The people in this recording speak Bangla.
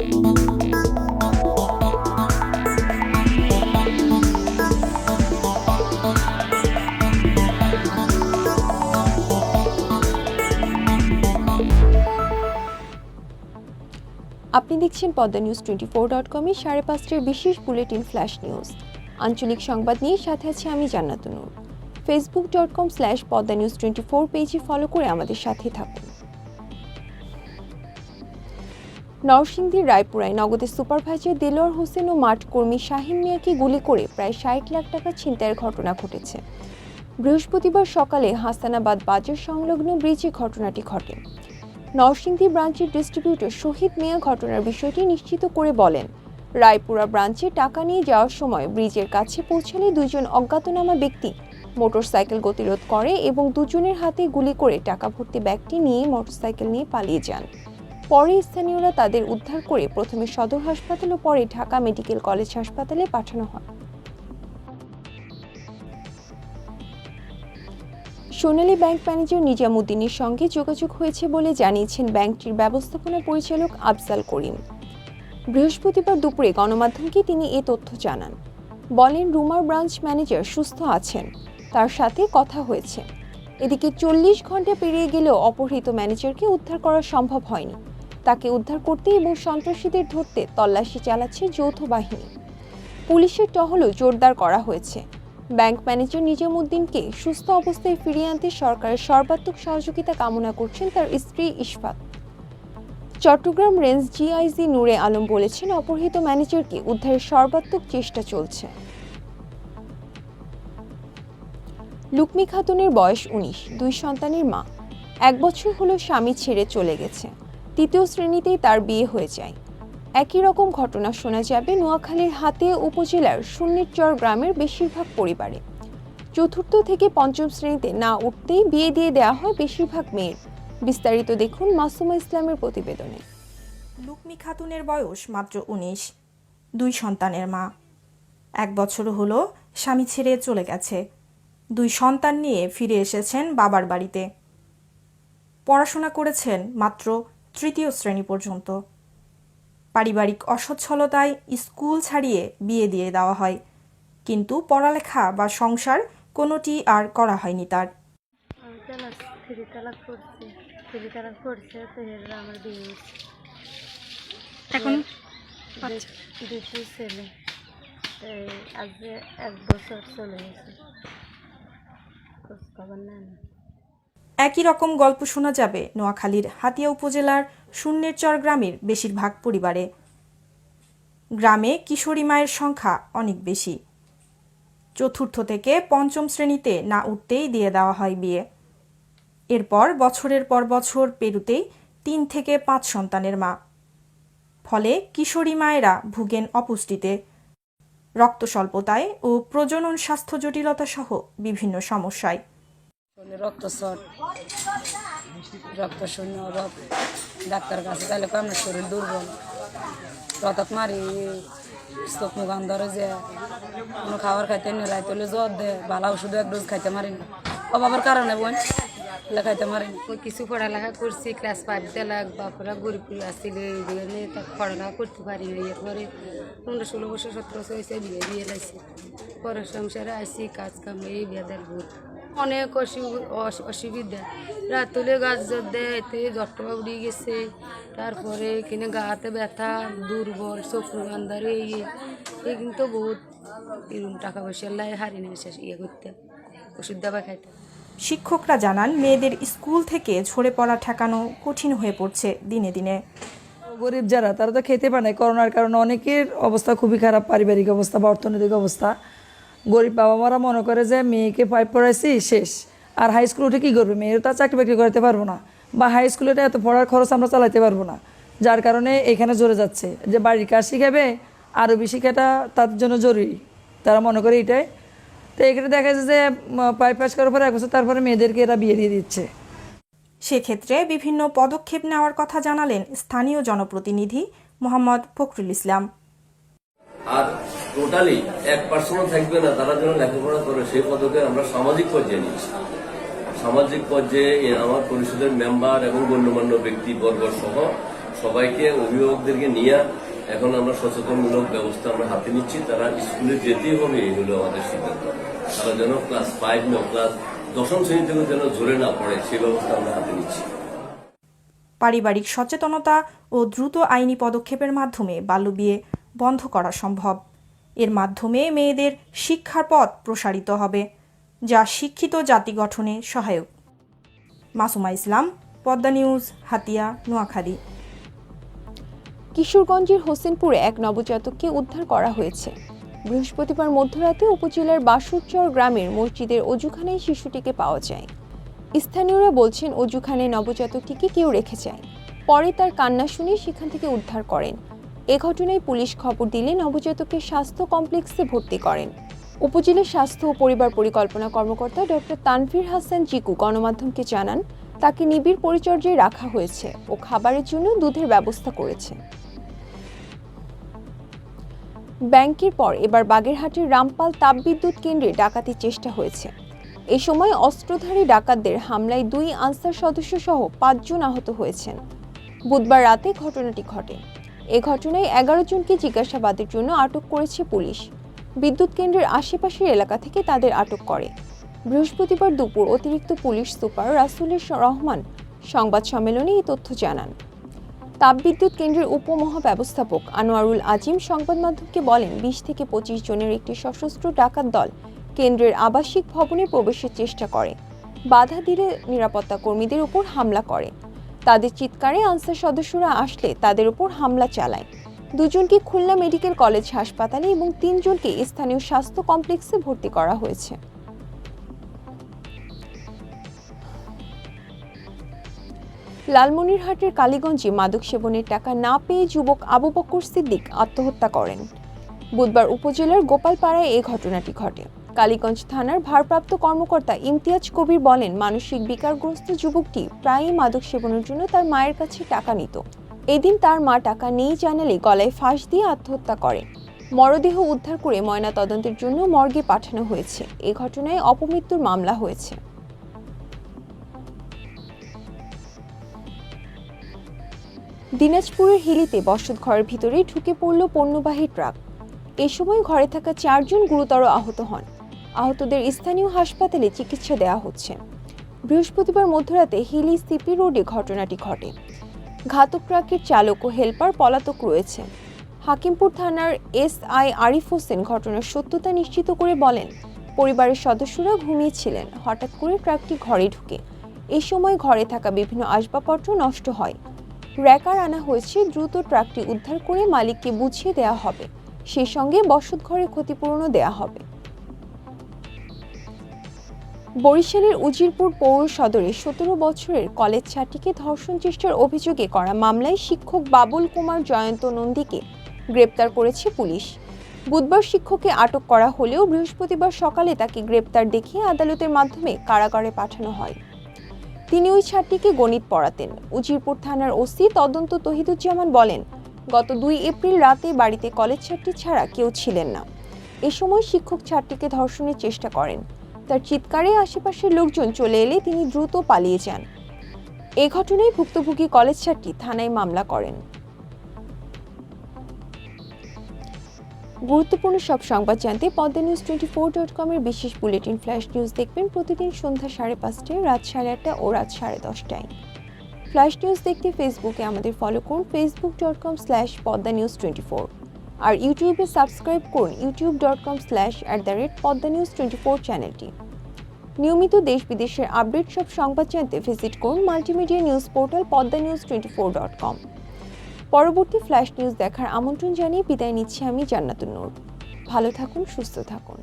আপনি দেখছেন Padma news twenty four dot কমের সাড়ে পাঁচটির বিশেষ বুলেটিন ফ্ল্যাশ নিউজ। আঞ্চলিক সংবাদ নিয়ে সাথে আছি আমি Jannatunnur Facebook dot com slash Padma news twenty four পেজে ফলো করে আমাদের সাথে থাকুন। নরসিংদীর রায়পুরায় নগদের সুপারভাইজার দেলোয়ার হোসেন ও মাঠ কর্মী শাহিন মিয়াকে গুলি করে প্রায় ষাট লাখ টাকা ছিনতাইয়ের ঘটনা ঘটেছে। বৃহস্পতিবার সকালে হাসানাবাদ বাজার সংলগ্ন ব্রিজে ঘটনাটি ঘটে। নরসিংদী ব্রাঞ্চের ডিস্ট্রিবিউটর শহীদ মিয়া ঘটনার বিষয়টি নিশ্চিত করে বলেন, রায়পুরা ব্রাঞ্চে টাকা নিয়ে যাওয়ার সময় ব্রিজের কাছে পৌঁছালে দুজন অজ্ঞাতনামা ব্যক্তি মোটরসাইকেল গতিরোধ করে এবং দুজনের হাতে গুলি করে টাকা ভর্তি ব্যাগটি নিয়ে মোটরসাইকেল নিয়ে পালিয়ে যান। পরে স্থানীয়রা তাদের উদ্ধার করে প্রথমে সদর হাসপাতাল ও পরে ঢাকা মেডিকেল কলেজ হাসপাতালে পাঠানো হয়। সোনালী ব্যাংক ম্যানেজার নিজামুদ্দিনের সঙ্গে যোগাযোগ হয়েছে বলে জানিয়েছেন ব্যাংকটির ব্যবস্থাপনা পরিচালক আফজাল করিম। বৃহস্পতিবার দুপুরে গণমাধ্যমকে তিনি এ তথ্য জানান। বলেন, রুমার ব্রাঞ্চ ম্যানেজার সুস্থ আছেন। তার সাথে কথা হয়েছে। এদিকে চল্লিশ ঘণ্টা পেরিয়ে গেলেও অপহৃত ম্যানেজারকে উদ্ধার করা সম্ভব হয়নি। তাকে উদ্ধার করতে এবং সন্ত্রাসীদের ধরতে তল্লাশি চালাচ্ছে যৌথ বাহিনী। পুলিশের টহলও জোরদার করা হয়েছে। ব্যাংক ম্যানেজার নিজামুদ্দিনকে সুস্থ অবস্থায় ফিরিয়ে আনতে সরকারের সর্বাত্মক সহযোগিতা কামনা করছেন তার স্ত্রী ইশফাত চট্টগ্রাম রেঞ্জ জিআইজি নূরে আলম বলেছেন, অপহৃত ম্যানেজারকে উদ্ধারের সর্বাত্মক চেষ্টা চলছে। লুকমি খাতুনের বয়স উনিশ, দুই সন্তানের মা। এক বছর হলো স্বামী ছেড়ে চলে গেছে। তৃতীয় শ্রেণীতেই তার বিয়ে হয়ে যায়। একই রকম ঘটনা শোনা যাবে নোয়াখালীর হাতিয়া উপজেলার শূন্যেরচর গ্রামের বেশিরভাগ পরিবারে। চতুর্থ থেকে পঞ্চম শ্রেণীতে না উঠতেই বিয়ে দিয়ে দেওয়া হয় বেশিরভাগ মেয়ের। বিস্তারিত দেখুন মাসুমা ইসলামের প্রতিবেদনে। লুকমি খাতুনের বয়স মাত্র উনিশ। দুই সন্তানের মা। এক বছর হলো স্বামী ছেড়ে চলে গেছে। দুই সন্তান নিয়ে ফিরে এসেছেন বাবার বাড়িতে। পড়াশোনা করেছেন মাত্র তৃতীয় শ্রেণি পর্যন্ত। পারিবারিক অসচ্ছলতায় স্কুল ছাড়িয়ে বিয়ে দিয়ে দেওয়া হয় কিন্তু পড়ালেখা বা সংসার কোনোটি আর করা হয়নি তার। এখন দু- ছেলে এই আজ এক বছর চলে গেছে। খোঁজ খবর একই রকম গল্প শোনা যাবে নোয়াখালীর হাতিয়া উপজেলার শূন্যেরচর গ্রামের বেশিরভাগ পরিবারে। গ্রামে কিশোরী মায়ের সংখ্যা অনেক বেশি। চতুর্থ থেকে পঞ্চম শ্রেণীতে না উঠতেই দিয়ে দেওয়া হয় বিয়ে। এরপর বছরের পর বছর পেরুতেই তিন থেকে পাঁচ সন্তানের মা। ফলে কিশোরী মায়েরা ভুগেন অপুষ্টিতে। রক্তস্বল্পতায় ও প্রজনন স্বাস্থ্য জটিলতা সহ বিভিন্ন সমস্যায়। শরীরে রক্ত শট, রক্ত শূন্য, রক্ত ডাক্তার কাছে তাহলে কো আপনার শরীর দুর্বল। রথত মারি চোখ মুখ ধরে যে কোনো খাবার খাইতে নি রাইতে হলে জ্বর দে ভালো ওষুধ এক ডোজ খাইতে মারি না। অভাবের কারণে বোন খাইতে মারি কিছু পড়ালেখা করছি ক্লাস ফাইভ দেলাক বাপরা গরিব আসছিল এই জন্য পড়ালেখা করতে পারি না এরপরে পনেরো ষোলো বছর, সতেরো বছর হয়েছে, বিয়ে দিয়ে লাইছি। পরের সংসারে আসি কাজ কাম, এই বেদের ভূত। অনেক অসু- অস- অসুবিধা। রাত তুলে গাছ জ্বর দেয় এতে জ্বরটা উড়ে গেছে। তারপরে কিনে গাতে ব্যথা দুর্বল চক্ষু গান্ধারে ইয়ে এই। কিন্তু বহুত এরকম টাকা পয়সা লাই হারি নিয়ে শেষ ইয়ে করতে ওষুধ দাবা খাইতে। শিক্ষকরা জানান মেয়েদের স্কুল থেকে ঝরে পড়া ঠেকানো কঠিন হয়ে পড়ছে দিনে দিনে। গরিব যারা তারা তো খেতে পারে করোনার কারণে অনেকের অবস্থা খুবই খারাপ পারিবারিক অবস্থা বা অর্থনৈতিক অবস্থা। গরিব বাবা মারা মনে করে যে মেয়েকে ফাইভ পড়াইছি শেষ। আর হাই স্কুল উঠে কী করবে? মেয়ের তো আর চাকরি বাকরি করতে পারব না। বা হাই স্কুলে এত পড়ার খরচ আমরা চালাতে পারব না। যার কারণে এখানে জোরে যাচ্ছে যে বাড়ির কাজ শিখাবে আরবি শিখাটা তাদের জন্য জরুরি। তারা মনে করে এটাই। তো এখানে দেখা যাচ্ছে যে পাইপ পাস করার পরে এক বছর তারপরে মেয়েদেরকে এরা বিয়ে দিয়ে দিচ্ছে। সেক্ষেত্রে বিভিন্ন পদক্ষেপ নেওয়ার কথা জানালেন স্থানীয় জনপ্রতিনিধি মোহাম্মদ ফখরুল ইসলাম। আর টোটালি এক পার্সেন্টও থাকবে না, তারা যেন লেখাপড়া করে, সেই পদকে আমরা সামাজিক পর্যায়ে নিচ্ছি সামাজিক পর্যায়ে আমার পরিষদের মেম্বার এবং গণ্যমান্য ব্যক্তিবর্গ সহ সবাইকে, অভিভাবকদেরকে নিয়ে এখন আমরা সচেতনমূলক ব্যবস্থা আমরা হাতে নিচ্ছি। তারা স্কুলে যেতেই হবে, এই হলো আমাদের সিদ্ধান্ত। তারা যেন ক্লাস ফাইভ না ক্লাস দশম শ্রেণি থেকে যেন ঝরে না পড়ে, সেই ব্যবস্থা আমরা হাতে নিচ্ছি। পারিবারিক সচেতনতা ও দ্রুত আইনি পদক্ষেপের মাধ্যমে বাল্যবিয়ে বন্ধ করা সম্ভব। এর মাধ্যমে মেয়েদের শিক্ষার পথ প্রসারিত হবে, যা শিক্ষিত জাতি গঠনে সহায়ক। মাসুমা ইসলাম, পদ্মা নিউজ, হাতিয়া, নোয়াখালী। কিশোরগঞ্জের হোসেনপুরে এক নবজাতককে উদ্ধার করা হয়েছে। বৃহস্পতিবার মধ্যরাতে উপজেলার বাসুরচর গ্রামের মসজিদের অজুখানায় শিশুটিকে পাওয়া যায়। স্থানীয়রা বলছেন, অজুখানে নবজাতকটিকে কেউ রেখে যায়। পরে তার কান্না শুনে সেখান থেকে উদ্ধার করেন। এ ঘটনায় পুলিশ খবর দিলে নবজাতককে স্বাস্থ্য কমপ্লেক্সে ভর্তি করেন। উপজেলা স্বাস্থ্য ও পরিবার পরিকল্পনা কর্মকর্তা ডক্টর তানভীর হাসান জিকু গণমাধ্যমকে জানান, তাকে নিবিড় পরিচর্যায় রাখা হয়েছে ও খাবারের জন্য দুধের ব্যবস্থা করেছে। ব্যাংকের পর এবার বাগেরহাটের রামপাল তাপবিদ্যুৎ কেন্দ্রে ডাকাতির চেষ্টা হয়েছে। এ সময় অস্ত্রধারী ডাকাতদের হামলায় দুই আনসার সদস্য সহ পাঁচজন আহত হয়েছেন। বুধবার রাতে ঘটনাটি ঘটে। এ ঘটনায় এগারো জনকে জিজ্ঞাসাবাদের জন্য আটক করেছে পুলিশ। বিদ্যুৎ কেন্দ্রের আশেপাশের এলাকা থেকে তাদের আটক করে। বৃহস্পতিবার দুপুর অতিরিক্ত পুলিশ সুপার রাসুলের রহমান সংবাদ সম্মেলনে এই তথ্য জানান। তাপবিদ্যুৎ কেন্দ্রের উপমহাব্যবস্থাপক আনোয়ারুল আজিম সংবাদ মাধ্যমকে বলেন, বিশ থেকে পঁচিশ জনের একটি সশস্ত্র ডাকাত দল কেন্দ্রের আবাসিক ভবনে প্রবেশের চেষ্টা করে। বাধা দিলে নিরাপত্তা কর্মীদের উপর হামলা করে। তাদের চিৎকারে আনসার সদস্যরা আসলে তাদের উপর হামলা চালায়। দুজনকে খুলনা মেডিকেল কলেজ হাসপাতালে এবং তিনজনকে স্থানীয় স্বাস্থ্য কমপ্লেক্সে ভর্তি করা হয়েছে। লালমনিরহাটের কালীগঞ্জে মাদক সেবনের টাকা না পেয়ে যুবক আবু বকর সিদ্দিক আত্মহত্যা করেন। বুধবার উপজেলার গোপালপাড়ায় এই ঘটনাটি ঘটে। কালীগঞ্জ থানার ভারপ্রাপ্ত কর্মকর্তা ইমতিয়াজ কবির বলেন, মানসিক বিকারগ্রস্ত যুবকটি প্রায়ই মাদক সেবনের জন্য তার মায়ের কাছে টাকা নিত। এদিন তার মা টাকা নেই জানালে গলায় ফাঁস দিয়ে আত্মহত্যা করে। মরদেহ উদ্ধার করে ময়না তদন্তের জন্য মর্গে পাঠানো হয়েছে। এ ঘটনায় অপমৃত্যুর মামলা হয়েছে। দিনাজপুরের হিলিতে বসত ঘরের ভিতরে ঢুকে পড়ল পণ্যবাহী ট্রাক। এ সময় ঘরে থাকা চারজন গুরুতর আহত হন। আহতদের স্থানীয় হাসপাতালে চিকিৎসা দেওয়া হচ্ছে। বৃহস্পতিবার মধ্যরাতে হিলি সিপি রোডে ঘটনাটি ঘটে। ঘাতক ট্রাকের চালক ও হেলপার পলাতক রয়েছে। হাকিমপুর থানার এস আই আরিফ হোসেন ঘটনার সত্যতা নিশ্চিত করে বলেন, পরিবারের সদস্যরা ঘুমিয়েছিলেন। হঠাৎ করে ট্রাকটি ঘরে ঢুকে। এ সময় ঘরে থাকা বিভিন্ন আসবাবপত্র নষ্ট হয়। র্যাকার আনা হয়েছে, দ্রুত ট্রাকটি উদ্ধার করে মালিককে বুঝিয়ে দেওয়া হবে। সেই সঙ্গে বসত ঘরে ক্ষতিপূরণও দেওয়া হবে। বরিশালের উজিরপুর পৌর সদরে সতেরো বছরের কলেজ ছাত্রীকে ধর্ষণ চেষ্টার অভিযোগে করা মামলায় শিক্ষক বাবুল কুমার জয়ন্ত নন্দীকে গ্রেপ্তার করেছে পুলিশ। বুধবার শিক্ষককে আটক করা হলেও বৃহস্পতিবার সকালে তাকে গ্রেপ্তার দেখিয়ে আদালতের মাধ্যমে কারাগারে পাঠানো হয়। তিনি ওই ছাত্রীকে গণিত পড়াতেন। উজিরপুর থানার ওসি তদন্ত তহিদুজ্জামান বলেন, গত দুই এপ্রিল রাতে বাড়িতে কলেজ ছাত্রী ছাড়া কেউ ছিলেন না। এ সময় শিক্ষক ছাত্রীকে ধর্ষণের চেষ্টা করেন। তার চিৎকারে আশেপাশের লোকজন চলে এলে তিনি দ্রুত পালিয়ে যান। এ ঘটনায় ভুক্তভোগী কলেজ ছাত্রী থানায় মামলা করেন। গুরুত্বপূর্ণ সব সংবাদ জানতে Padma news twenty four dot কমের বিশেষ বুলেটিন ফ্ল্যাশ নিউজ দেখবেন প্রতিদিন সন্ধ্যা সাড়ে পাঁচটায়, রাত সাড়ে আটটা ও রাত সাড়ে দশটায়। ফ্ল্যাশ নিউজ দেখতে ফেসবুকে আমাদের ফলো করুন Facebook dot com slash Padma news twenty four. আর ইউটিউবে সাবস্ক্রাইব করুন YouTube dot com slash at the rate Padma news twenty four চ্যানেলটি নিয়মিত দেশ বিদেশের আপডেট সব সংবাদ জানতে ভিজিট করুন multimedia news portal Padma news twenty four dot com পরবর্তী ফ্ল্যাশ নিউজ দেখার আমন্ত্রণ জানিয়ে বিদায় নিচ্ছি আমি জান্নাতুন নূর ভালো থাকুন, সুস্থ থাকুন।